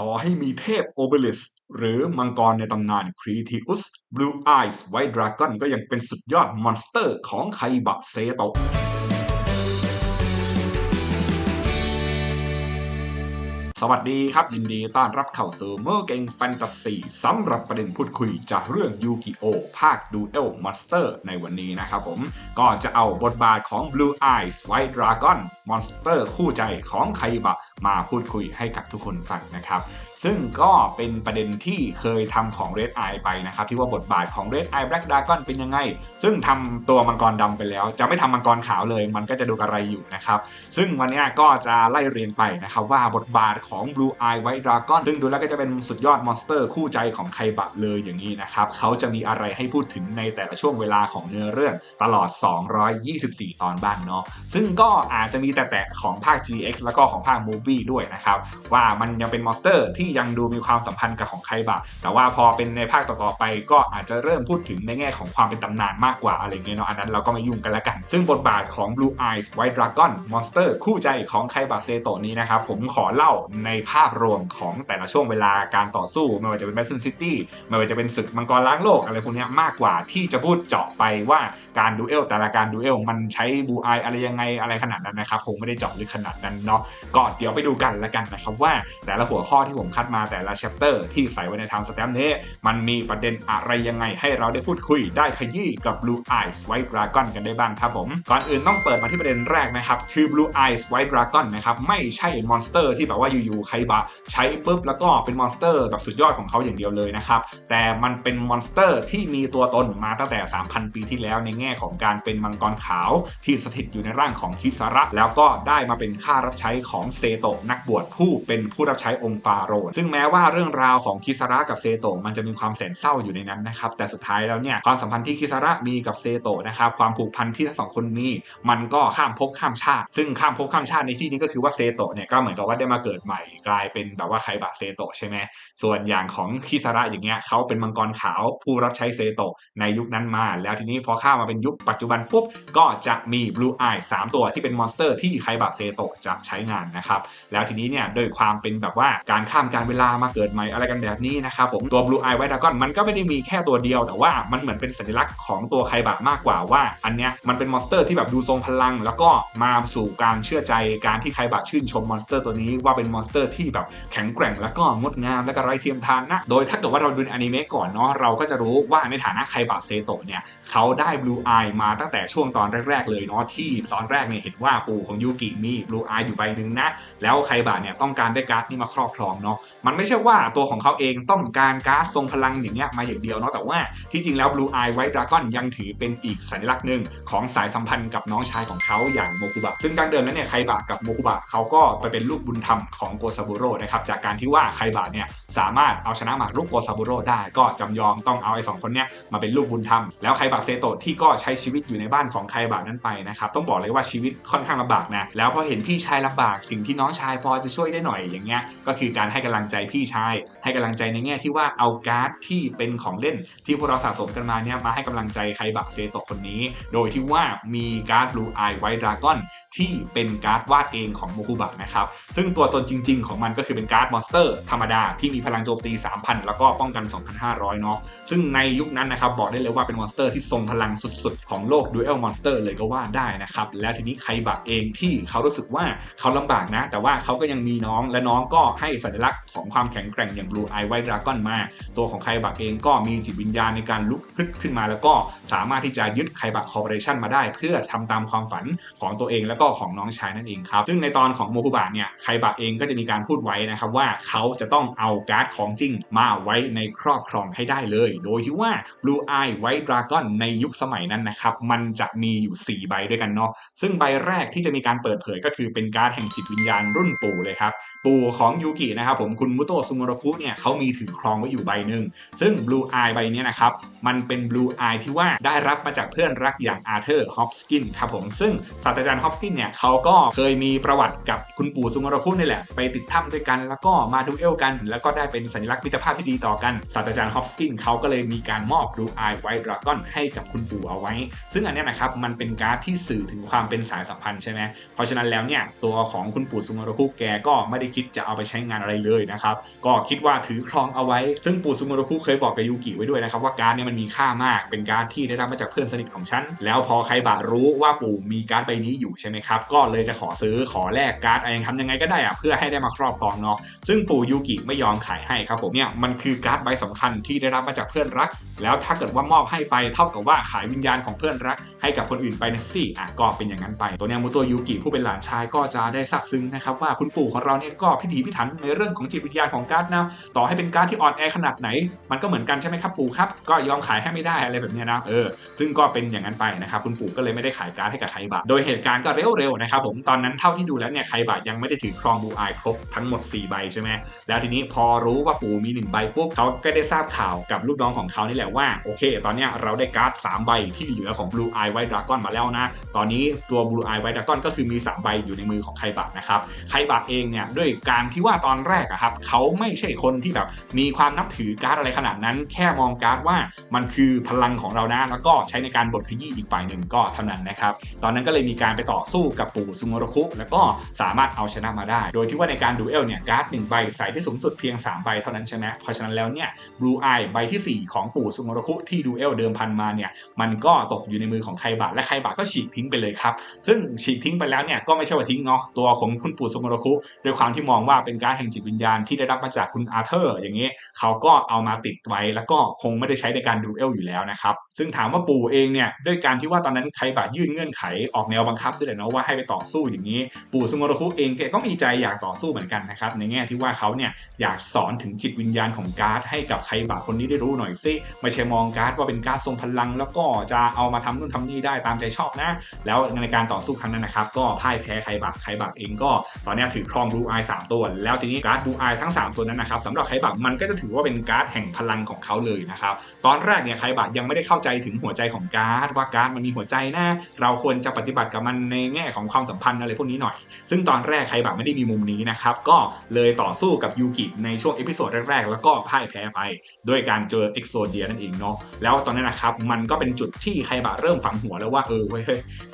ต่อให้มีเทพโอเบลิสหรือมังกรในตำนานครีทิอุสบลูอายส์ไวดราก้อนก็ยังเป็นสุดยอดมอนสเตอร์ของไคบะเซโตะ วัสดีครับยินดีต้อนรับเข้าสู่เมอร์เกงแฟนตาซีสำหรับประเด็นพูดคุยจากเรื่องยูกิโอภาคดูเอลมอนสเตอร์ในวันนี้นะครับผม ก็จะเอาบทบาทของ Blue Eyes White Dragon มอนสเตอร์คู่ใจของไคบะมาพูดคุยให้กับทุกคนฟังนะครับ ซึ่งก็เป็นประเด็นที่เคยทำของ Red Eye ไปนะครับที่ว่าบทบาทของ Red Eye Black Dragon เป็นยังไง ซึ่งทำตัวมังกรดำไปแล้ว จะไม่ทำมังกรขาวเลย มันก็จะดูกระไรอยู่นะครับ ซึ่งวันนี้ก็จะไล่เรียงไปนะครับว่าบทบาทของ Blue Eye White Dragon ซึ่งดูแล้วก็จะเป็นสุดยอดมอนสเตอร์คู่ใจของไครบะเลยอย่างนี้นะครับเขาจะมีอะไรให้พูดถึงในแต่ละช่วงเวลาของเนื้อเรื่องตลอด 224 ตอนบ้างเนาะซึ่งก็อาจจะมีแต่แตะของภาค GX แล้วก็ของภาค Movie ด้วยนะครับว่ามันยังเป็นมอนสเตอร์ที่ยังดูมีความสัมพันธ์กับของไคบะแต่ว่าพอเป็นในภาคต่อๆไป ก็อาจจะเริ่มพูดถึงในแง่ของความเป็นตำนานมากกว่าอะไรเงี้ยเนาะอันนั้นเราก็ไม่ยุ่งกันละกัน ซึ่งบทบาทของ Blue Eyes White Dragon มอนสเตอร์คู่ใจของไคบะเซโตะนี้นะครับผมขอเล่าในภาพรวมของแต่ละช่วงเวลาการต่อสู้ ไม่ว่าจะเป็น Battle City ไม่ว่าจะเป็นศึกมังกรล้างโลกอะไรพวกนี้มากกว่าที่จะพูดเจาะไปว่าการดูเอลแต่ละการดูเอลมันใช้บูไออะไรยังไงอะไรขนาดนั้นนะครับคงไม่ได้เจาะลึกขนาดนั้นเนาะก็เดี๋ยวไปดูกันละกันนะครับว่าแต่ละหัวข้อที่ผมคัดมาแต่ละ chapter ที่ใส่ไว้ในทางสแตมป์นี้ มันมีประเด็นอะไรยังไงให้เราได้พูดคุยได้ขยี้กับ Blue Eyes White Dragon กันได้บ้างครับผม ก่อนอื่นต้องเปิดมาที่ประเด็นแรกนะครับ คือ Blue Eyes White Dragon นะครับไม่ใช่มอนสเตอร์ที่แบบว่าอยู่ๆใครบะใช้ปุ๊บแล้วก็เป็นมอนสเตอร์แบบสุดยอดของเขาอย่างเดียวเลยนะครับ แต่มันเป็นมอนสเตอร์ที่มีตัวตนมาตั้งแต่ 3,000 ปีที่แล้วในแง่ของการเป็นมังกรขาวที่สถิตอยู่ในร่างของคิสาระแล้วก็ได้มาเป็นข้ารับใช้ของเซโตะนักบวชผู้เป็นผู้รับใช้องค์ฟาโรห์ซึ่งแม้ว่าเรื่องราวของคิสาระกับเซโตะมันจะมีความแสนเศร้าอยู่ในนั้นนะครับแต่สุดท้ายแล้วเนี่ยความสัมพันธ์ที่คิสาระมีกับเซโตะนะครับความผูกพันที่ทั้งสองคนมีมันก็ข้ามภพข้ามชาติ ซึ่งข้ามภพข้ามชาติในที่นี้ก็คือว่าเซโตะเนี่ยก็เหมือนกับว่าได้มาเกิดใหม่กลายเป็นแบบว่าไคบะเซโตะใช่ไหมส่วนอย่างของคิสาระอย่างเงี้ยเขาเป็นมังกรขาวผู้รับใช้เซโตะในยุคนั้นมา แล้วทีนี้พอข้ามมาเป็นยุคปัจจุบันปุ๊บก็จะมี Blue Eye 3ตัวที่เป็นมอนสเตอร์ที่ไคบะเซโตะจะใช้งานนะครับแล้วทีนี้เนี่ยโดยความเป็นแบบว่าการข้ามการเวลามาเกิดใหม่อะไรกันแบบนี้นะครับผมตัว Blue Eye White Dragon มันก็ไม่ได้มีแค่ตัวเดียว แต่ว่ามันเหมือนเป็นสัญลักษณ์ของตัวไคบะมากกว่าว่า อันเนี้ยมันเป็นมอนสเตอร์ที่แบบดูทรงพลัง แล้วก็มาสู่การเชื่อใจการที่ไคบะชื่นชมมอนสเตอร์ตัวนี้ว่าเป็นมอนสเตอร์ที่แบบแข็งแกร่งแล้วก็งดงามและก็ไร้เทียมทานนะโดยถ้าเกิดว่าเราดูอนิเมะก่อนเนาะเราก็จะรู้ว่าในฐานะไคบะเซโตะเนี่ยเขาได้ Blue Eye มาตั้งแต่ช่วงตอนแรก ๆ เลยเนาะที่ตอนแรกเนี่ยเห็นว่าปู่ของยูกิมี Blue Eye อยู่ใบหนึ่งนะแล้วไคบะเนี่ยต้องการได้การ์ดนี้มาครอบครองเนาะมันไม่ใช่ว่าตัวของเขาเองต้องการการ์ดทรงพลังอย่างเงี้ยมาอย่างเดียวเนาะแต่ว่าที่จริงแล้ว Blue Eye White Dragon ยังถือเป็นอีกสัญลักษณ์หนึ่งของสายสัมพันธ์กับน้องชายของเขาอย่างโมคุบะซึ่งดั้งเดิมแล้วเนี่ยไคบะกับโมคุบะเขาก็ไปเป็นลูกบุญธรรมของโกซาบุโร่นะครับจากการที่ว่าไคบะเนี่ยสามารถเอาชนะหมากรุกโกซาบุโร่ได้ก็จำยอมต้องเอาไอ้สองคนเนี้ยมาเป็นลูกบุญธรรมแล้วไคบะเซโตะที่ก็ใช้ชีวิตอยู่ในบ้านของไคบะนั้นไปนะครับต้องบอกเลยว่าชีวิตค่อนข้างลำบากนะแล้วพอเห็นพี่ชายลำบากสิ่งที่น้องชายพอจะช่วยได้หน่อยอย่างเงี้ยก็คือการให้กำลังใจพี่ชาย ให้กำลังใจในแง่ที่ว่าเอาการ์ดที่เป็นของเล่น ที่พวกเราสะสมกันมาเนี่ยมาให้กำลังใจไครบะเซโตะคนนี้ โดยที่ว่ามีการ์ด Blue Eye White Dragon ที่เป็นการ์ดวาดเองของโมคุบะนะครับซึ่งตัวตนจริง ๆ ของมันก็คือเป็นการ์ดมอนสเตอร์ธรรมดาที่มีพลังโจมตี 3,000 แล้วก็ป้องกัน 2,500 เนาะซึ่งในยุคนั้นนะครับบอกได้เลยว่าเป็นมอนสเตอร์ที่ทรงพลังสุดๆ ของโลกดูเอลมอนสเตอร์เลยก็ว่าได้นะครับแล้วทีนี้ไคบะเองที่เขารู้สึกว่าเขาลำบากนะ แต่ว่าเขาก็ยังมีน้องและน้องก็ให้สัญลักษณ์ของความแข็งแกร่งอย่าง Blue Eye White Dragon มา ตัวของไคบะเองก็มีจิตวิญญาณในการลุกขึ้นขึ้นมา แล้วก็สามารถที่จะยึดไคบะคอร์ปอเรชันมาได้ เพื่อทำตามความฝันของตัวเองแล้วก็ของน้องชายนั่นเองครับ ซึ่งในตอนของโมคุบะเนี่ยไคบะเองก็จะมีการพูดไว้นะครับว่าเขาจะต้องเอาการ์ดของจริงมาไว้ในครอบครองให้ได้เลย โดยที่ว่า Blue Eye White Dragon ในยุคสมัยนั้นนะครับมันจะมีอยู่ 4 ใบด้วยกันเนาะซึ่งใบแรกที่จะมีการเปิดเผยก็คือเป็นการ์ดแห่งจิตวิญญาณรุ่นปู่เลยครับปู่ของยูกินะครับผมคุณมุโตะซุโมโรคุเนี่ยเขามีถือครองไว้อยู่ใบหนึ่งซึ่ง Blue Eye ใบนี้นะครับ มันเป็น Blue Eye ที่ว่าได้รับมาจากเพื่อนรักอย่างอาร์เธอร์ฮอปสกินครับผม ซึ่งศาสตราจารย์ฮอปสกินเนี่ยเขาก็เคยมีประวัติกับคุณปู่ซุโมโรคุนี่แหละ ไปติดถ้ำด้วยกัน แล้วก็มาดูเอลกัน แล้วก็ได้เป็นสัญลักษณ์มิตรภาพที่ดีต่อกันศาสตราจารย์ฮอปสกินเขาก็เลยมีการมอบ Blue Eye White Dragon ให้กับคุณปู่เอาไว้ ซึ่งอันนี้นะครับมันเป็นการ์ดที่สื่อถึงความเป็นสายสัมพันธ์ใช่ไหมเพราะฉะนั้นแล้วเนี่ยตัวของคุณปู่ซุงโรคุแกก็ไม่ได้คิดจะเอาไปใช้งานอะไรเลยนะครับ ก็คิดว่าถือครองเอาไว้ ซึ่งปู่ซุงโรคุเคยบอกกับยูกิไว้ด้วยนะครับว่าการ์ดเนี่ยมันมีค่ามาก เป็นการ์ดที่ได้รับมาจากเพื่อนสนิทของฉัน แล้วพอใครบารู้ว่าปู่มีการ์ดใบนี้อยู่ใช่ไหมครับ ก็เลยจะขอซื้อขอแลกการ์ดอะไรทำยังไงก็ได้อะเพื่อให้ได้มาครอบครองเนาะ ซึ่งปู่ยูกิไม่ยอมขายให้ครับผมเนี่ย มันคือการ์ดใบสำคัญที่ได้รับมาจากเพื่อนรัก แล้วถ้าเกิดว่ามอบให้ไปเท่ากับว่าขายวิญญาณของเพื่อนรัก ให้กับคนอื่นไปนะสิอะก็เป็นอย่างนั้นไป ตัวเนี้ยมูตัวยูกิผู้เป็นหลานชายก็จะได้ซาบซึ้งนะครับว่าคุณปู่ของเราเนี่ยก็พิถีพิถันในเรื่องของจิตวิญญาณของการ์ดนะต่อให้เป็นการ์ดที่อ่อนแอขนาดไหน มันก็เหมือนกันใช่ไหมครับปู่ครับ ก็ยอมขายให้ไม่ได้อะไรแบบนี้นะเออซึ่งก็เป็นอย่างนั้นไปนะครับคุณปู่ก็เลยไม่ได้ขายการ์ดให้กับไคบะโดยเหตุการณ์ก็เร็วๆนะครับผมตอนนั้นเท่าที่ดูแล้วเนี่ยไคบะยังไม่ได้ถือครองบูอายครบทั้งหมด 4 ใบใช่ไหมแล้วทีนี้พอรู้ว่าปู่มี 1 ใบปุ๊บเขาก็ได้ทราบข่าวกับลูกน้องของเขานี่แหละว่าโอเค ตอนนี้เราได้การ์ด3ใบที่เหลือของ Blue Eye White Dragon มาแล้วนะ ตอนนี้ตัว Blue Eye White Dragon ก็คือมี 3 ใบอยู่ในมือของไคบะนะครับไคบะเองเนี่ยด้วยการที่ว่าตอนแรกอะครับเขาไม่ใช่คนที่แบบมีความนับถือการ์ดอะไรขนาดนั้น แค่มองการ์ดว่ามันคือพลังของเรานะ แล้วก็ใช้ในการบดขยี้อีกฝ่ายหนึ่งก็เท่านั้นนะครับ ตอนนั้นก็เลยมีการไปต่อสู้กับปู่ซุโมโรคุ แล้วก็สามารถเอาชนะมาได้ โดยที่ว่าในการดูเอลเนี่ยการ์ดหนึ่งใบใส่ได้สูงสุดเพียง 3 ใบเท่านั้นใช่ไหมเพราะฉะนั้นแล้วเนี่ยบลูไอใบทีสี่ 4 ของปู่ซุโมโรคุที่ดูเอลเดิมพันมาเนี่ยมันก็ตกอยู่ในมือของไคบะและไคบะก็ฉีกทิ้งไปเลยครับซึ่งฉีกทิ้งไปแล้วเนี่ยก็ไม่ใช่ว่าทิ้งเนาะตัวของคุณปู่ซุโมโรคุด้วยความที่มองว่าเป็นการแห่งจิตวิญญาณที่ได้รับมาจากคุณอาร์เธอร์อย่างนี้เขาก็เอามาติดไว้แล้วก็คงไม่ได้ใช้ในการดูเอลอยู่แล้วนะครับ ซึ่งถามว่าปู่เองเนี่ยด้วยการที่ว่าตอนนั้นไครบะยื่นเงื่อนไขออกแนวบังคับด้วยแหละเนาะว่าให้ไปต่อสู้อย่างนี้ ปู่ซุโมโรคุเองแกก็มีใจอยากต่อสู้เหมือนกันนะครับในแง่ที่ว่าเขาเนี่ยอยากสอนถึงจิตวิญญาณของการ์ดให้กับไครบะคนนี้ได้รู้หน่อยซิไม่ใช่มองการ์ดว่าเป็นการ์ดทรงพลัง แล้วก็จะเอามาทำนู่นทำนี่ได้ตามใจชอบนะ แล้วในการต่อสู้ครั้งนั้นนะครับก็พ่ายแพ้ไครบะไครบะเองก็ ตอนนี้ถือครองบูไอสามตัว แล้วทีนี้การ์ดบูไอทั้ง 3 ตัวนั้นนะครับสำหรับไครบะมันก็จะถือว่าเป็นการ์ดแห่งพลังของเขาเลยนะครับตอนแรกเนี่ยไคบะยังไม่ได้เข้าใจถึงหัวใจของการ์ดว่าการ์ดมันมีหัวใจนะเราควรจะปฏิบัติกับมันในแง่ของความสัมพันธ์อะไรพวกนี้หน่อย ซึ่งตอนแรกไคบะไม่ได้มีมุมนี้นะครับก็เลยต่อสู้กับยูกิในช่วงเอพิโซดแรกๆแล้วก็พ่ายแพ้ไปด้วยการเจอเอ็กโซเดียนั่นเองเนาะแล้วตอนนั้นนะครับมันก็เป็นจุดที่ไคบะเริ่มฝังหัวแล้วว่าเออเว้ย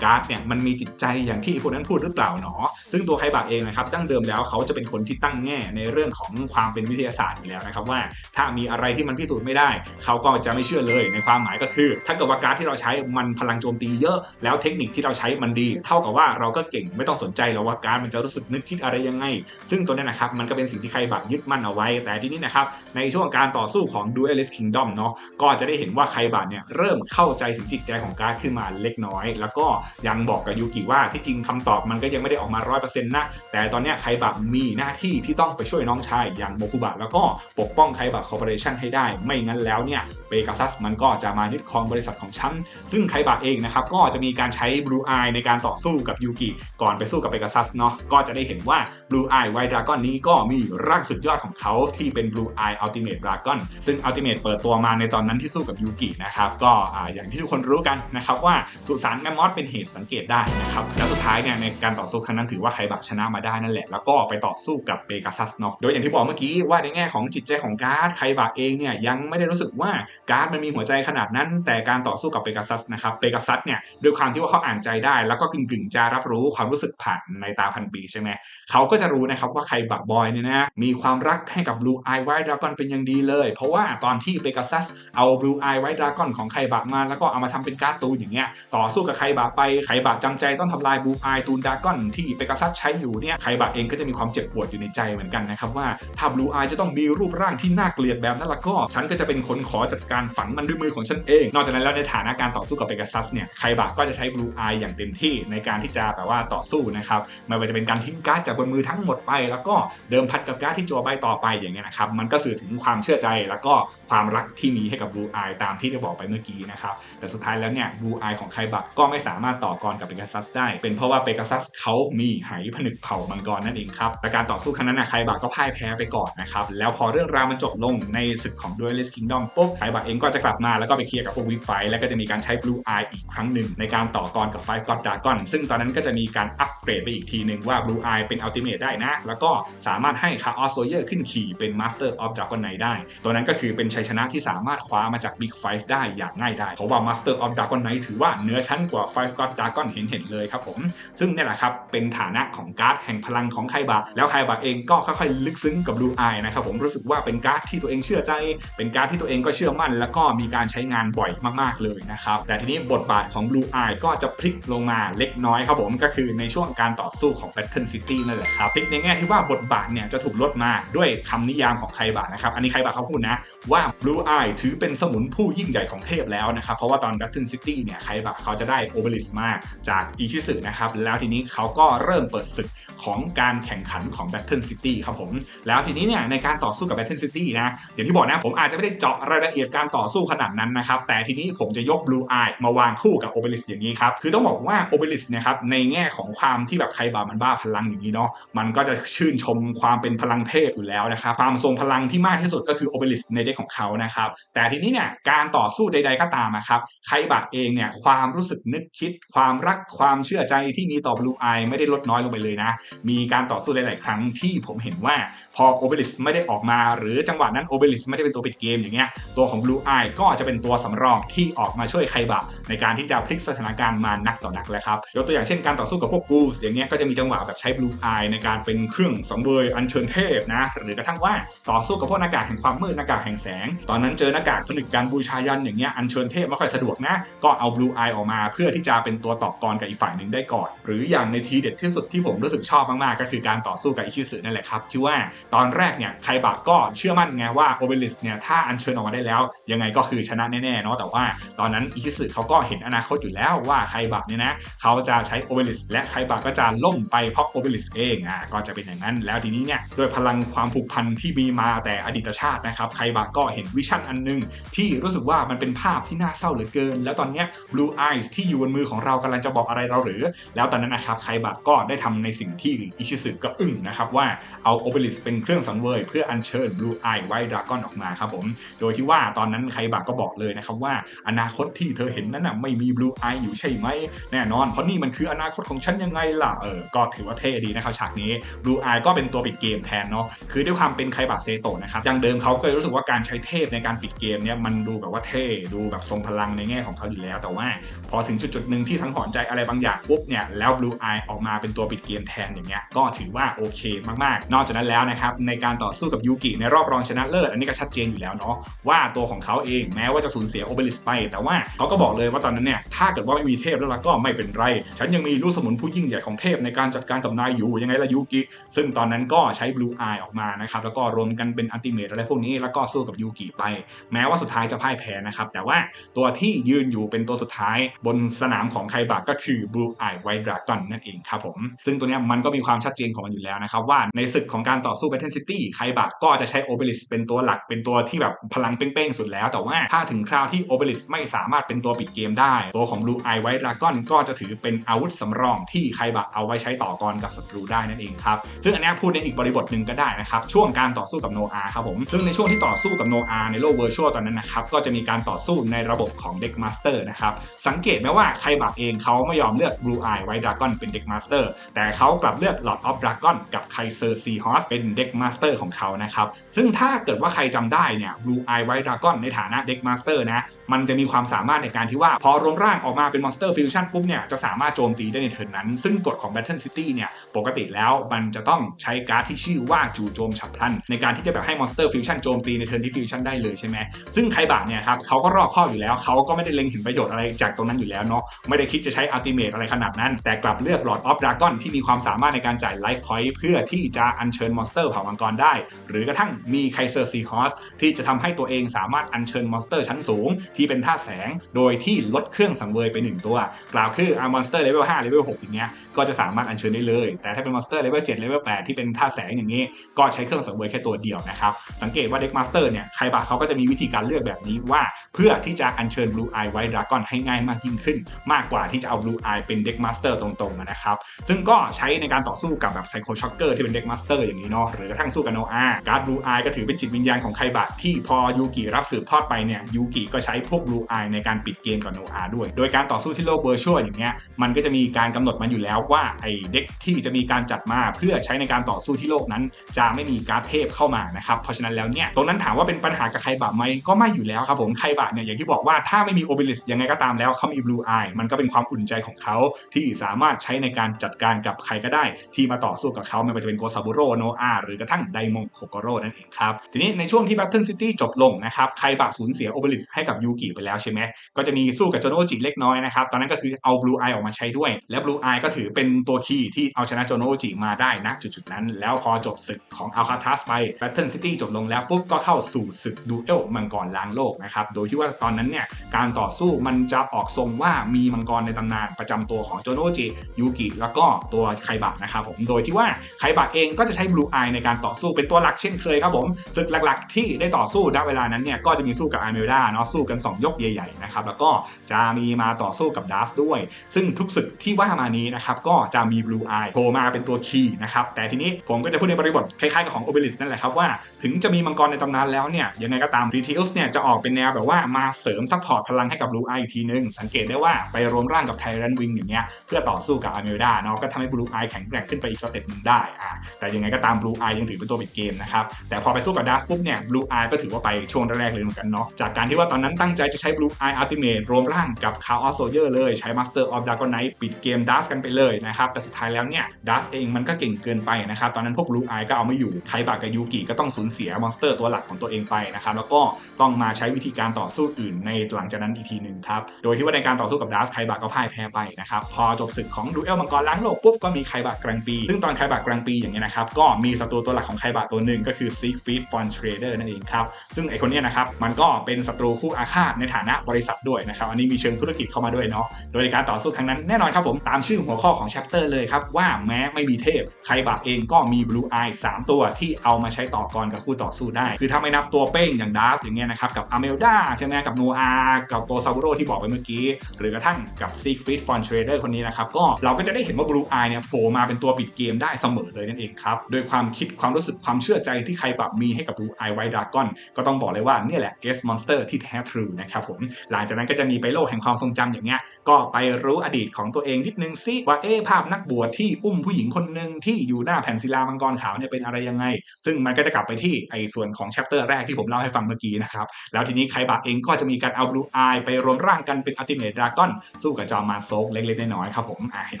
การ์ดเนี่ยมันมีจิตใจอย่างที่พวกนั้นพูดหรือเปล่าหนอ ซึ่งตัวไคบะเองนะครับดั้งเดิมแล้วเขาจะเป็นคนที่ตั้งแง่ในเรื่องของความเป็นวิทยาศาสตร์อยู่แล้วนะครับว่า ถ้ามีอะไรที่มันพิสูจน์ไม่ได้ เขาก็จะไม่เชื่อเลยในความหมายก็คือถ้าเกิดว่าการ์ดที่เราใช้มันพลังโจมตีเยอะ แล้วเทคนิคที่เราใช้มันดี เท่ากับว่าเราก็เก่งไม่ต้องสนใจหรอกว่าการ์ดมันจะรู้สึกนึกคิดอะไรยังไง ซึ่งตัวนี้นะครับมันก็เป็นสิ่งที่ไครบะยึดมั่นเอาไว้ แต่ทีนี้นะครับในช่วงการต่อสู้ของ Duelist Kingdom เนาะก็จะได้เห็นว่าไครบะเนี่ยเริ่มเข้าใจถึงจิตใจของการ์ดขึ้นมาเล็กน้อย แล้วก็ยังบอกกับยูกิว่าที่จริงคำตอบมันก็ยังไม่ได้ออกมาร้อยเปอร์เซ็นต์นะแต่ตอนนี้ไครบะมีหน้าที่ที่ต้องไปช่วยน้องชายอย่างโมคุบะแล้วก็ปกป้องไคบะคอร์ปอเรชันให้ได้ ไม่งั้นแล้วเนี่ยเปกาซัสมันก็จะมายึดครองบริษัทของฉัน ซึ่งไคบะเองนะครับก็จะมีการใช้บลูไอในการต่อสู้กับยูกิก่อนไปสู้กับเปกาซัสเนาะก็จะได้เห็นว่าบลูไอไวดราก้อนนี้ก็มีร่างสุดยอดของเขาที่เป็นบลูไออัลติเมทดราก้อนซึ่งอัลติเมทเปิดตัวมาในตอนนั้นที่สู้กับยูกินะครับก็ออย่างที่ทุกคนรู้กันนะครับว่าสุสานแมมมอสเป็นเหตุสังเกตได้นะครับแล้วสุดท้ายเนี่ยในการต่อสู้ครั้งนั้นถือว่าไคบะชนะมาได้นั่นแหละ แล้วก็ไปต่อสู้กับเปกาซัสเนาะโดยอย่างที่บอกเมื่อกี้ว่าในแง่ของจิตใจของการ์ดไคบะเองเนี่ยยังไม่ได้รู้สึกว่าการ์ดมันมีหัวใจขนาดนั้นแต่การต่อสู้กับเปกาซัสนะครับเปกาซัสเนี่ยด้วยความที่ว่าเขาอ่านใจได้ แล้วก็กึ่งๆจะรับรู้ความรู้สึกผ่านในตาพันปีใช่ไหมเขาก็จะรู้นะครับว่าไครบะบอยเนี่ยนะมีความรักให้กับบลูไอไวท์ดราก้อนเป็นอย่างดีเลย เพราะว่าตอนที่เปกาซัสเอาบลูไอไวท์ดราก้อนของไคบะมา แล้วก็เอามาทำเป็นการ์ตูนอย่างเงี้ยต่อสู้กับไคบะไปไคบะจำใจต้องทำลายบลูไอตูนดราก้อนที่เปกาซัสใช้อยู่เนี่ยไคบะเองก็จะมีความเจ็บปวดอยู่ในใจเหมือนกันนะครับว่าถ้าบลูไอจะต้องมีรูปร่างที่น่าเกลียดแบบนั้นละก็ ฉันก็จะเป็นคนขอจัดการฝังมันด้วยมือของฉันเองนอกจากนั้นแล้วในฐานะการต่อสู้กับเปกาซัสเนี่ยไคบะก็จะใช้บลูไออย่างเต็มที่ในการที่จะแบบว่าต่อสู้นะครับไม่ว่าจะเป็นการทิ้งการ์ดจากบนมือทั้งหมดไป แล้วก็เดิมพันกับการ์ดที่จัวใบต่อไปอย่างเงี้ยนะครับมันก็สื่อถึงความเชื่อใจแล้วก็ความรักที่มีให้กับบลูไอตามที่ได้บอกไปเมื่อกี้นะครับแต่สุดท้ายแล้วเนี่ยบลูไอของไคบะก็ไม่สามารถต่อกรกับเปกาซัสได้ เป็นเพราะว่าเปกาซัสเขามีไหผนึกเผ่ามังกรนั่นเองครับและการต่อสู้ครั้งนั้นนะไคบะก็พ่ายแพ้ไปก่อนนะครับแล้วพอเรื่องราวมันจบลงในศึกของ Duelist Kingdom ปุ๊บไคบะเองก็จะกลับมาแล้วก็ไปเคลียร์กับพวกวิกไฟแล้วก็จะมีการใช้ Blue Eye อีกครั้งหนึ่งในการต่อกรกับ Five God Dragon ซึ่งตอนนั้นก็จะมีการอัปเกรดไปอีกทีหนึ่งว่า Blue Eye เป็น Ultimate ได้นะ แล้วก็สามารถให้ Chaos Warrior ขึ้นขี่เป็น Master of Dragon Knight ได้ ตัวนั้นก็คือเป็นชัยชนะที่สามารถคว้ามาจาก Big Five ได้อย่างง่ายได้เพราะว่า Master of Dragon Knight ถือว่าเหนือชั้นกว่า Five God Dragon เห็นเห็นเลยครับผม ซึ่งนี่แหละครับเป็นฐานะของการ์ดแห่งพลังของไคบะแล้วไคบะเองก็ค่อยๆลึกซึ้งกับ Blue Eye นะครับผมรู้สึกว่าเป็นการ์ดที่ตัวเองเชื่อใจ เป็นการ์ดที่ตัวเองก็เชื่อมั่น แล้วก็มีการใช้งานบอยมากๆเลยนะครับ แต่ทีนี้บทบาทของ Blue Eye ก็จะพลิกลงมาเล็กน้อยครับผมก็คือในช่วงการต่อสู้ของ Battle City นั่นแหละครับพลิกในแง่ที่ว่าบทบาทเนี่ยจะถูกลดมาด้วยคำนิยามของไคบะนะครับ อันนี้ไคบะเขาพูดนะ ว่า Blue Eye ถือเป็นสมุนผู้ยิ่งใหญ่ของเทพแล้วนะครับ เพราะว่าตอน Battle City เนี่ยไคบะเขาจะได้โอเบลิสมาจากอีชิสึนะครับ แล้วทีนี้เขาก็เริ่มเปิดศึกของการแข่งขันของ Battle City ครับผม แล้วทีนี้เนี่ยในการต่อสู้กับ Battle City นะอย่างที่บอกนะผมอาจจะไม่ได้เจาะรายละเอียดการต่อสู้ขนาดนั้นนะครับแต่ทีนี้ผมจะยก Blue Eye มาวางคู่กับโอเบลิสอย่างนี้ครับคือต้องบอกว่าโอเบลิสเนี่ยครับในแง่ของความที่แบบใครบามันบ้าพลังอย่างนี้เนาะมันก็จะชื่นชมความเป็นพลังเทพอยู่แล้วนะครับความทรงพลังที่มากที่สุดก็คือโอเบลิสในเด็กของเขานะครับแต่ทีนี้เนี่ยการต่อสู้ใด ๆก็ตามนะครับใครบาเองเนี่ยความรู้สึกนึกคิด ความรักความเชื่อใจที่มีต่อบลูไอไม่ได้ลดน้อยลงไปเลยนะมีการต่อสู้หลาย ๆ ครั้งที่ผมเห็นว่าพอโอเบลิสไม่ได้ออกมา หรือจังหวะนั้นโอเบลิสไม่ได้เป็นตัวปิดเกมอย่างเงี้ยตัวของบลูไอก็จะเป็นตัวสำรองที่ออกมาช่วยไคบะ ในการที่จะพลิกสถานการณ์มานักต่อนักแล้วครับยกตัวอย่างเช่นการต่อสู้กับพวกกูสอย่างเงี้ยก็จะมีจังหวะแบบใช้บลูไอในการเป็นเครื่องสังเวยอัญเชิญเทพนะหรือกระทั่งว่าต่อสู้กับพวกหน้ากากแห่งความมืดหน้ากากแห่งแสง ตอนนั้นเจอหน้ากากผนึกการบูชายันอย่างเงี้ยอัญเชิญเทพไม่ค่อยสะดวกนะก็เอาบลูไอออกมาเพื่อที่จะเป็นตัวต่อกรกับอีกฝ่ายหนึ่งได้ก่อน หรืออย่างในทีเด็ดที่สุดที่ผมรู้สึกชอบมากๆก็คือการต่อสู้กับอิชิสึนั่นแหละครับที่ว่าตอนแรกเนี่ยไคบะก็เชื่อมั่นไงว่าโอเบลิสเนี่ยถ้าอัญเชิญออกมาได้แล้ว ยังไงก็คือชนะแน่ๆเนาะแต่ว่าตอนนั้นอิชิสึเขาก็เห็นอนาคตอยู่แล้วว่าไคบะเนี่ยนะเขาจะใช้โอเบลิสและไคบะก็จะล่มไปเพราะโอเบลิสเองอะก็จะเป็นอย่างนั้น แล้วทีนี้เนี่ยโดยพลังความผูกพันที่มีมาแต่อดีตชาตินะครับไคบะก็เห็นวิชั่นอันนึง ที่รู้สึกว่ามันเป็นภาพที่น่าเศร้าเหลือเกิน แล้วตอนเนี้ย Blue Eyes ที่อยู่บนมือของเรากำลังจะบอกอะไรเราหรือ แล้วตอนนั้นนะครับไคบะก็ได้ทำในสิ่งที่อิชิสึก็อึ้งนะครับว่าเอาโอเบลิสเป็นเครื่องสังเวย เพื่ออัญเชิญ Blue Eye White Dragon ออกมาครับผมโดยที่ว่าตอนนั้นไคบะก็บอกเลยนะครับว่าอนาคตที่เธอเห็นนั้นน่ะไม่มี Blue Eye อยู่ใช่ไหมแน่นอนเพราะนี่มันคืออนาคตของฉันยังไงล่ะเออก็ถือว่าเท่ดีนะครับฉากนี้ Blue Eye ก็เป็นตัวปิดเกมแทนเนาะคือด้วยความเป็นไคบะเซโตะนะครับอย่างเดิมเขาก็เลยรู้สึกว่าการใช้เทพในการปิดเกมเนี่ยมันดูแบบว่าเท่ดูแบบทรงพลังในแง่ของเขาอยู่แล้ว แต่ว่าพอถึงจุดจุดหนึ่งที่ทั้งหอนใจอะไรบางอย่างปุ๊บเนี่ยแล้ว Blue Eye ออกมาเป็นตัวปิดเกมแทนอย่างเงี้ยก็ถือว่าโอเคมากๆ นอกจากนั้นแล้วนะครับในการต่อสู้กับยูกิในรอบรองชนะเลิศอันนี้ก็ชัดเจนอยู่แล้วเนาะว่าตัวของเขาเองแม้ว่าจะสูญเสียโอเบลิสไป แต่ว่าเขาก็บอกเลยว่าตอนนั้นเนี่ยถ้าเกิดว่าไม่มีเทพแล้วล่ะก็ไม่เป็นไร ฉันยังมีลูกสมุนผู้ยิ่งใหญ่ของเทพในการจัดการกับนายอยู่ยังไงล่ะยูกิ ซึ่งตอนนั้นก็ใช้ Blue Eye ออกมานะครับแล้วก็รวมกันเป็นอัลติเมทอะไรพวกนี้แล้วก็สู้กับยูกิไป แม้ว่าสุดท้ายจะพ่ายแพ้นะครับแต่ว่าตัวที่ยืนอยู่เป็นตัวสุดท้ายบนสนามของไคบะก็คือ Blue Eye White Dragon นั่นเองครับผมซึ่งตัวนี้มันก็มีความชัดเจนของมันอยู่แล้วนะครับว่าในศึกของการต่อสู้ Battle City ไคบะก็จะใช้โอเบลิสเป็นตัวหลักเป็นตัวที่แบบพลังเป้งๆสุดแล้ว แต่ว่าถ้าถึงคราวที่โอเบลิสไม่สามารถเป็นตัวปิดเกมได้ ตัวของ Blue Eye White Dragon ก็จะถือเป็นอาวุธสำรองที่ไคบะเอาไว้ใช้ต่อกรกับศัตรูได้นั่นเองครับ ซึ่งอันนี้พูดในอีกบริบทหนึ่งก็ได้นะครับช่วงการต่อสู้กับโนอาครับผมซึ่งในช่วงที่ต่อสู้กับโนอาในโลกเวอร์ชวลตอนนั้นนะครับก็จะมีการต่อสู้ในระบบของเด็กมาสเตอร์นะครับสังเกตไหมว่าไคบะเองเขาไม่ยอมเลือก Blue Eye White Dragon เป็นเด็กมาสเตอร์แต่เขากลับเลือก Lord of Dragon กับไคเซอร์ซีฮอสเป็นเด็กมาสเตอร์ของเขานะครับซึ่งถ้าเกิดว่าใครจำได้เนี่ย Blue Eye White Dragon ในฐานะเด็กมาสเตอร์นะมันจะมีความสามารถในการที่ว่าพอรวมร่างออกมาเป็นมอนสเตอร์ฟิวชั่นปุ๊บเนี่ยจะสามารถโจมตีได้ในเทิร์นนั้น ซึ่งกฎของ Battle City เนี่ยปกติแล้วมันจะต้องใช้การ์ดที่ชื่อว่าจู่โจมฉับพลัน ในการที่จะแบบให้มอนสเตอร์ฟิวชั่นโจมตีในเทิร์นที่ฟิวชั่นได้เลยใช่ไหมซึ่งไคบะเนี่ยครับเขาก็รอบคอบอยู่แล้วเขาก็ไม่ได้เล็งเห็นประโยชน์อะไรจากตรงนั้นอยู่แล้วเนาะไม่ได้คิดจะใช้อัลติเมทอะไรขนาดนั้น แต่กลับเลือก Lord of Dragon ที่มีความสามารถในการจ่ายไลฟ์พอยต์เพื่อที่จะอัญเชิญมอนสเตอร์เผ่ามังกรได้ หรือกระทั่งมีไคเซอร์ซีฮอสที่จะทำให้ตัวเองสามารถอัญเชิญมอนสเตอร์ชั้นสูง ที่เป็นท่าแสง โดยที่ลดเครื่องสังเวยไป 1 ตัว กล่าวคืออามอนสเตอร์เลเวล5เลเวล6อย่างเงี้ยก็จะสามารถอัญเชิญได้เลย แต่ถ้าเป็นมอนสเตอร์เลเวล7เลเวล8ที่เป็นท่าแสงอย่างนี้ ก็ใช้เครื่องสังเวยแค่ตัวเดียวนะครับ สังเกตว่าเด็กมาสเตอร์เนี่ยใครบะเขาก็จะมีวิธีการเลือกแบบนี้ว่า เพื่อที่จะอัญเชิญ Blue Eye White Dragon ให้ง่ายมากยิ่งขึ้น มากกว่าที่จะเอา Blue Eye เป็นเด็กมาสเตอร์ตรงๆนะครับซึ่งก็ใช้ในการต่อสู้กับแบบไซโคช็อกเกอร์ที่เป็นเด็กมาสเตอร์อย่างนี้เนาะหรือกระทั่งสู้กับโนอาการ์ด Blue Eye ก็ถือเป็นจิตวิญญาณของไคบะที่พอยูกิรับสืบทอดไปเนี่ยยูกิก็ใช้พวก Blue Eye ในการปิดเกมกับโนอาด้วย โดยการต่อสู้ที่โลกเวอร์ชวลอย่างเงี้ยมันก็จะมีการกำหนดมาอยู่แล้วว่าไอเด็กที่จะมีการจัดมาเพื่อใช้ในการต่อสู้ที่โลกนั้น จะไม่มีการ์ดเทพเข้ามานะครับเพราะฉะนั้นแล้วเนี่ยตรงนั้นถามว่าเป็นปัญหากับไครบะไหมก็ไม่อยู่แล้วครับผมไครบะเนี่ยอย่างที่บอกว่าถ้าไม่มีโอเบลิสยังไงก็ตามแล้วเขามีบลูอายมันก็เป็นความอุ่นใจของเขาที่สามารถใช้ในการจัดการกับใครก็ได้ ที่มาต่อสู้กับเขาไม่ว่าจะเป็นโกซาบุโรโนอาหรือกระทั่งไดมงโคโกโรนั่นเองครับทีนี้ในช่วงที่ Battle City จบลงนะครับไครบะสูญเสียโอเบลิสให้กับยูกิไปแล้วใช่ไหมก็จะมีสู้กับโจโนจิเล็กน้อยนะครับตอนนั้นก็คือเอาบลูอายออกมาใช้ด้วย และบลูอายก็ถือเป็นตัวคีย์ที่เอาชนะโจโนจิมาได้นะจุดๆนั้น แล้วพอจบศึกของอัลคาทัสไป Battle City จบลงแล้วปุ๊บก็เข้าสู่ศึกดูเอลมังกรล้างโลกนะครับ โดยที่ว่าตอนนั้นเนี่ยการต่อสู้มันจะออกทรงว่ามีมังกรในตำนานประจำตัวของโจโนจิยูกิแล้วก็ตัวไคบะนะครับผมโดยที่ว่าไคบะเองก็จะใช้บลูอายในการต่อสู้เป็นตัวหลักเช่นเคยครับผมศึกหลักๆ ที่ได้ต่อสู้ณเวลานั้นเนี่ยก็จะมีสู้กับอาร์เมลดาเนาะสู้กัน 2 ยกใหญ่ๆนะครับแล้วก็จะมีมาต่อสู้กับดัสด้วย ซึ่งทุกศึกที่ว่ามานี้นะครับก็จะมีบลูอายโผล่มาเป็นตัวคีย์นะครับ แต่ทีนี้ผมก็จะพูดในบริบทคล้ายๆกับของโอเบลิสนั่นแหละครับว่าถึงจะมีมังกรในตำนานแล้วเนี่ยยังไงก็ตามรีทิลส์เนี่ยจะออกเป็นแนวแบบว่ามาเสริมซัพพอร์ตพลังให้กับบลูอายอีกทีนึง สังเกตได้ว่าไปรวมร่างกับไทรันวิงอย่างเงี้ยเพื่อต่อสู้กับอาร์เมลดาเนาะก็ทำให้บลูอายแข็งแกร่งขึ้นไปอีกสเต็ปนึงได้อ่าแต่ยังไงก็ตามบลูอายยังถือเป็นตัวปิดเกมนะครับแต่พอไปสู้กับดัสปุ๊บเนี่ยบลูอายก็ถือว่าไปช่วงแรกๆเลยเหมือนกันเนาะจากการที่ว่าตอนนั้นตั้งใจจะใช้บลูอายอัลติเมทรวมร่างกับคาร์ออสโซเยอร์เลยใช้มาสเตอร์ออฟดากอนไนท์ปิดเกมดัสกันไปเลยนะครับแต่สุดท้ายแล้วเนี่ยดัสเองมันก็เก่งเกินไปนะครับตอนนั้นพวกลูอายก็เอาไม่อยู่ไทบากับยูกิก็ต้องสูญเสียมอนสเตอร์ตัวหลักของตัวเองไปนะครับแล้วก็ต้องมาใช้วิธีการต่อสู้อื่นในหลังจากนั้นอีกทีหนึ่งครับโดยที่ว่าในการต่อสู้กับดัสไคบะก็พ่ายแพ้ไปนะครับพอจบศึกของดูเอลมังกรล้างโลกปุ๊บก็มีไคบะกลางปี ซึ่งตอนไคบะกลางปีอย่างเงี้ยนะครับก็มีศัตรูตัวหลักของไคบะตัวหนึ่งก็คือซิกฟีดฟอนเทรเดอร์นั่นเองครับซึ่งไอคนเนี้ยนะครับมันก็เป็นศัตรูคู่อาฆาตในฐานะบริษัทด้วยนะครับอันนี้มีเชิงธุรกิจเข้ามาด้วยเนาะโดยในการต่อสู้ครั้งนั้นแน่นอนครับผมตามชื่อหัวข้อของแชปเตอร์เลยครับ ว่าแม้ไม่มีเทพไครบะเองก็มีบลูอาย3ตัวที่เอามาใช้ต่อกรกับคู่ต่อสู้ได้ คือถ้าไม่นับตัวเป้งอย่างดาร์สอย่างเงี้ยนะครับ กับอาเมลดาใช่ไหมกับโนอากับโกซาบุโรที่บอกไปเมื่อกี้ หรือกระทั่งกับซีกฟิตฟอนเทรเดอร์คนนี้นะครับ ก็เราก็จะได้เห็นว่าบลูอายเนี่ยโผล่มาเป็นตัวปิดเกมได้เสมอเลยนั่นเองครับโดยความคิดความรู้สึกความเชื่อใจที่ใครปรับมีให้กับบลูอายไวดากอนก็ต้องบอกเลยว่าเนี่ยแหละเอสมอนสเตอร์ที่แท้ทรูนะครับผมหลังจากนั้นก็จะมีไปโลกแห่งความทรงจำอย่างเงี้ยก็ไปรู้อดีตของตัวเองนิดนึงซิว่าเอ๊ภาพนักบวชที่อุ้มผู้หญิงคนหนึ่งที่อยู่หน้าแผ่นศิลามังกรขาวเนี่ยเป็นอะไรยังไง ซึ่งมันก็จะกลับไปที่ไอ้ส่วนของแชปเตอร์แรกที่ผมเล่าให้ฟังเมื่อกี้นะครับ แล้วทีนี้ไคบะเองก็จะมีการเอาบลูอายไปรวมร่างกันเป็นอัลติเมทดราก้อนสู้กับจอมมารโซกเล็กๆน้อยๆครับผมอ่าเห็น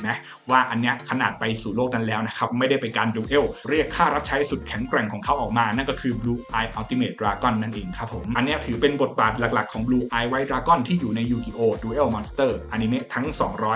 ไหมว่าอันเนี้ยขนาดไปสู่โลกนั้นแล้วนะครับไม่ได้เป็นการดูเอลเรียกค่ารับใช้สุดแข็งแกร่งของเขาออกมา นั่นก็คือ Blue Eye Ultimate Dragon นั่นเองครับผม อันเนี้ยถือเป็นบทบาทหลักๆของ Blue Eye White Dragon ที่อยู่ใน Yu-Gi-Oh! Duel Monster อนิเมะทั้ง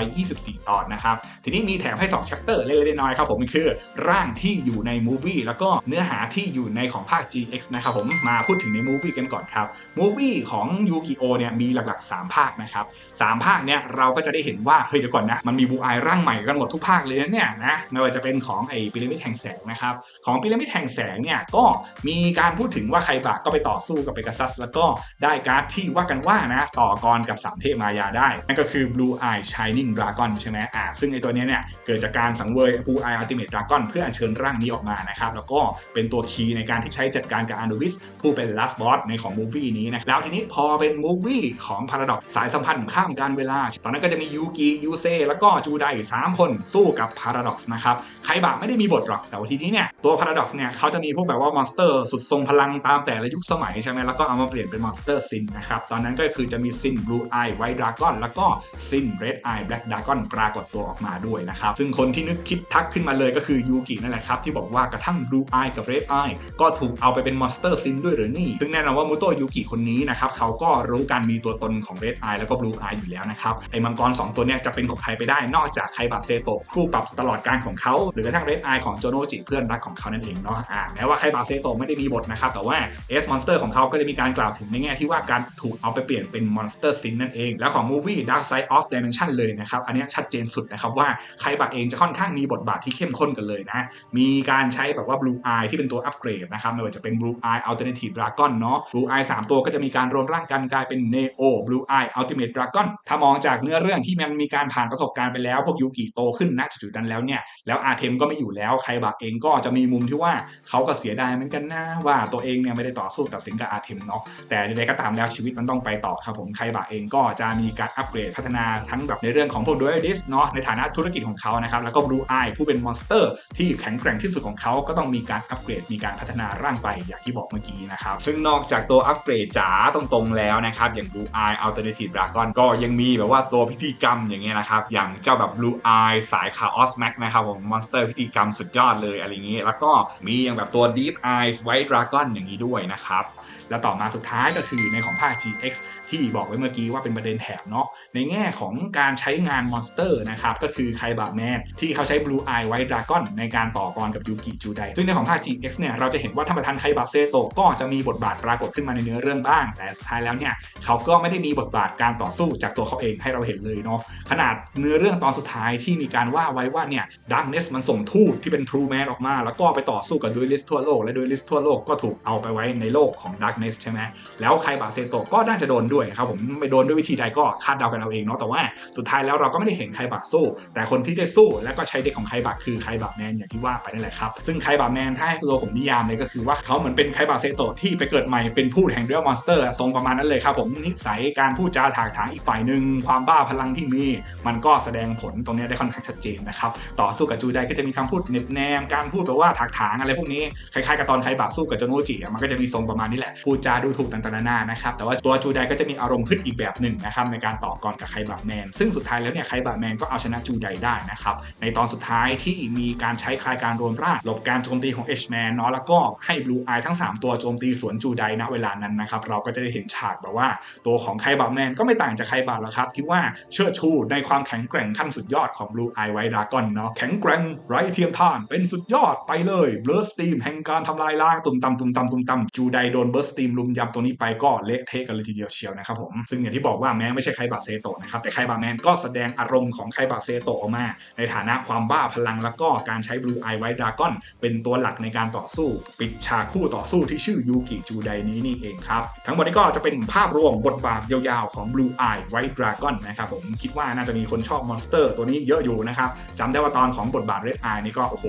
224 ตอนนะครับทีนี้มีแถมให้2 chapter เล็กๆน้อยๆครับผมคือร่างที่อยู่ใน movie แล้วก็เนื้อหาที่อยู่ในของภาค GX นะครับผมมาพูดถึงใน movie กันก่อนครับ movie ของ Yu-Gi-Oh! เนี่ยมีหลักๆ 3 ภาคนะครับสามภาคเนี่ยเราก็จะได้เห็นว่าเฮ้ยเดี๋ยวก่อนนะมันมีบูอายร่างใหม่กันหมดทุกภาคเลยนะเนี่ยนะไม่ว่าจะเป็นของไอ้พีระมิดแห่งแสงนะครับของพีระมิดแห่งแสงเนี่ยก็มีการพูดถึงว่าไครบะก็ไปต่อสู้กับเปกัสซัสแล้วก็ได้การ์ดที่ว่ากันว่านะต่อกรกับสามเทพมายาได้นั่นก็คือ Blue Eye Shining Dragon ใช่ไหมอ่าซึ่งไอ้ตัวนี้เนี่ยเกิดจากการสังเวย Blue Eye Ultimate Dragon เพื่ออัญเชิญร่างนี้ออกมานะครับแล้วก็เป็นตัวคีย์ในการที่ใช้จัดการกับอานูบิสผู้เป็น last boss ในของมูฟี่นี้นะแล้วทีนี้พอเป็นมูฟี่ของ Paradox สายสัมพันธ์ข้ามการเวลา ตอนนั้นก็จะมียูกิยูเซแล้วก็จูไดสามคนสู้กับ Paradox นะครับไคบะไม่ได้มีบทหรอกแต่ว่าทีนี้เนี่ยตัว Paradox เนี่ยเขาจะมีพวกแบบว่ามอนสเตอร์สุดทรงพลังตามแต่ละยุคสมัยใช่ไหมแล้วก็เอามาเปลี่ยนเป็นมอนสเตอร์ซินนะครับตอนนั้นก็คือจะมีซิน Blue Eye White Dragon แล้วก็ซิน Red Eye Black Dragon ปรากฏตัวออกมาด้วยนะครับ ซึ่งคนที่นึกคิดทักขึ้นมาเลยก็คือยูกินั่นแหละครับ ที่บอกว่ากระทั่ง Blue Eye กับ Red Eye ก็ถูกเอาไปเป็นมอนสเตอร์ซินด้วยหรือนี่ ซึ่งแน่นอนว่ามูโตยูกิคนนี้นะครับเขาก็รู้การมีตัวตนของ Red Eye แล้วก็ Blue Eye อยู่แล้วนะครับไอ้มังกร 2 ตัวเนี้ยจะเป็นของใครไปได้นอกจากไคบะเซโตะคู่ปรับตลอดการของเขาหรือกระทั่ง Red Eye ของโจโนจิเพื่อนรักของเขานั่นเองเนาะอ่าแม้ว่าไคบะเซโตะไม่ได้มีบทนะครับแต่ว่า S Monster ของเขาก็จะมีการกล่าวถึงในแง่ที่ว่าการถูกเอาไปเปลี่ยนเป็น Monster Sin นั่นเองแล้วของ Movie Dark Side of Dimension เลยนะครับอันนี้ชัดเจนสุดนะครับว่าไคบะเองจะค่อนข้างมีบทบาทที่เข้มข้นกันเลยนะ มีการใช้แบบว่า Blue Eye ที่เป็นตัวอัปเกรดนะครับ ไม่ว่าจะเป็น Blue Eye Alternative Dragon เนาะ Blue Eye 3 ตัวก็จะมีการรวมร่างกันกลายเป็น Neo Blue Eye Ultimate Dragon ถ้ามองจากเนื้อเรื่องที่มันมีการผ่านประสบการณ์ไปแล้ว พวกยูกิโตขึ้นณจุดๆนั้นแล้วเนี่ย แล้วอาเทมก็ไม่อยู่แล้วไคบะเองก็จะมีมุมที่ว่าเขาก็เสียดายเหมือนกันนะว่าตัวเองเนี่ยไม่ได้ต่อสู้ตัดสินกับอาเทมเนาะ แต่ใดๆก็ตามแล้วชีวิตมันต้องไปต่อครับผมไคบะเองก็จะมีการอัปเกรดพัฒนาทั้งแบบในเรื่องของพวกดูเอลิสเนาะในฐานะธุรกิจของเขานะครับ แล้วก็ Blue Eye ผู้เป็นมอนสเตอร์ ที่แข็งแกร่งที่สุดของเขาก็ต้องมีการอัปเกรด มีการพัฒนาร่างไปอย่างที่บอกเมื่อกี้นะครับ ซึ่งนอกจากตัวอัปเกรดจ๋าตรงๆแล้วนะครับ อย่าง Blue Eye Alternative Dragon ก็ยังมีแบบว่าตัวพิธีกรรมอย่างเงี้ยนะครับ อย่างเจ้าแบบ Blue Eye สาย Chaos Max นะครับผมมอนสเตอร์พิธีกรรมสุดยอดเลยอะไรอย่างงี้แล้วก็มีอย่างแบบตัว Deep Eyes White Dragon อย่างนี้ด้วยนะครับแล้วต่อมาสุดท้ายก็คือในของภาค GX ที่บอกไว้เมื่อกี้ว่าเป็นประเด็นแถบเนาะในแง่ของการใช้งานมอนสเตอร์นะครับก็คือือไคบะแมนที่เขาใช้ Blue Eye White Dragon ในการต่อกรกับยูกิจูไดซึ่งในของภาค GX เนี่ยเราจะเห็นว่าท่านประธานไคบะเซโตะก็จะมีบทบาทปรากฏขึ้นมาในเนื้อเรื่องบ้าง แต่สุดท้ายแล้วเนี่ยเขาก็ไม่ได้มีบทบาทการต่อสู้จากตัวเขาเองให้เราเห็นเลยเนาะขนาดเนื้อเรื่องตอนสุดท้ายที่มีการว่าไว้ว่าเนี่ยดักเนสมันส่งทูตที่เป็น True Man ออกมา แล้วก็ไปต่อสู้กับดูลิสทั่วโลกและดูลิสทั่วโลกก็ถูกเอาไปไว้ในโลกของดักเนสใช่ไหมแล้วใครบาเซโตะก็น่าจะโดนด้วยครับผมไม่โดนด้วยวิธีใดก็คาดเดากันเอาเองเนาะแต่ว่าสุดท้ายแล้วเราก็ไม่ได้เห็นใคบาสู้แต่คนที่ได้สู้แล้วก็ใช้เด็กของใครบาคือใครบาแมนอย่างที่ว่าไปนั่นแหละครับ ซึ่งใครบาแมนถ้าให้ตัวผมนิยามเลยก็คือว่าเขาเหมือนเป็นใครบาเซโตะที่ไปเกิดใหม่เป็นผู้แห่งเรื่อมอนสเตอร์ทรงประมาณนั้นเลยครับผมนิสัยการพูดจาถากถางอีกฝ่ายหนึ่งความบ้าพลังที่มี มันก็แสดงผลตรงนี้ได้ค่อนข้างชัดเจนนะครับต่อสู้กับจูไดก็จะมีคำพูดเน็บแนมการพูดแบบว่าถากถางอะไรพวกนี้คล้ายๆกับตอนใครบาสู้กับโจโนจิมันก็จะมีทรงประมาณนี้แหละพูดจาดูถูกต่างๆนานานะครับแต่ว่าตัวจูไดก็จะมีอารมณ์ขึ้นอีกแบบหนึ่งนะครับในการต่อกรกับไคบะแมนซึ่งสุดท้ายแล้วเนี่ยไคบะแมนก็เอาชนะจูไดได้นะครับ ในตอนสุดท้ายที่มีการใช้คลายการรวมร่างหลบการโจมตีของ H-Man เนาะแล้วก็ให้บลูอายทั้ง 3 ตัวโจมตีสวนจูไดณเวลานั้นนะครับ เราก็จะได้เห็นฉากแบบว่าตัวของไคบะแมนก็ไม่ต่างจากไคบะหรอกครับ ที่ว่าเชิดชูในความแข็งแกร่งขั้นสุดยอดของ Blue Eye White Dragon เนาะแข็งแกร่งไร้เทียมทานเป็นสุดยอดไปเลยเบิร์สตีมแห่งการทำลายล้างตุ่มตำตุ่มตำตุ่มตำจูไดโดนเบิร์สตีมลุมยำตัวนี้ไปก็เละเทะกันเลยทีเดียวเชียวนะครับผมซึ่งอย่างที่บอกว่าแม้ไม่ใช่ไคบะเซโตะนะครับแต่ไคบะแมนก็แสดงอารมณ์ของไคบะเซโตะออกมา ในฐานะความบ้าพลังแล้วก็การใช้ Blue Eye White Dragon เป็นตัวหลักในการต่อสู้ ปิดฉากคู่ต่อสู้ที่ชื่อยูกิจูไดนี้นี่เองครับ ทั้งหมดนี้ก็จะเป็นภาพรวมบทบาทยาวๆของ Blue Eye White Dragon นะครับผมคิดว่าน่าจะมีคนชอบมอนสเตอร์ตัวนี้เยอะอยู่นะครับจำได้ว่าตอนของบทบาท Red Eye นี่ก็โอ้โห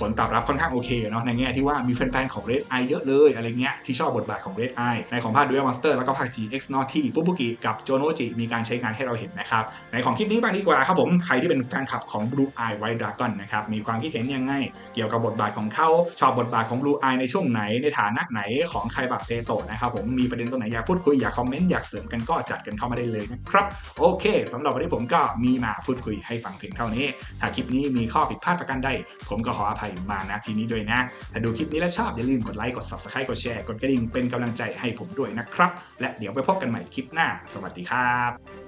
ผลตอบรับค่อนข้างโอเคเนาะในแง่ที่ว่ามีแฟนๆของ Red Eye เยอะเลยอะไรเงี้ยที่ชอบบทบาทของ Red Eye ในของภาค Duel Monster แล้วก็ภาค GX เนาะที่ฟุบุกิกับโจโนจิมีการใช้งานให้เราเห็นนะครับในของคลิปนี้บ้างดีกว่าครับผมใครที่เป็นแฟนคลับของ Blue Eye White Dragon นะครับมีความคิดเห็นยังไงเกี่ยวกับบทบาทของเขาชอบบทบาทของ Blue Eye ในช่วงไหนในฐานะไหนของใครบาเซโตะนะครับผมมีประเด็นตัวไหนอยากพูดคุยอยากคอมเมนต์อยากเสริมกันก็จัดกันเข้ามาได้เลยนะครับโอเคสำหรับวันนี้ผมก็มีมาพูดคุยให้ฟังเพียงเท่านี้ ถ้าคลิปนี้มีข้อผิดพลาดประการใดผมก็ขออภัยมาณทีนี้ด้วยนะ ถ้าดูคลิปนี้แล้วชอบอย่าลืมกดไลค์กด subscribe กดแชร์กดกระดิ่งเป็นกำลังใจให้ผมด้วยนะครับ และเดี๋ยวไปพบกันใหม่คลิปหน้า สวัสดีครับ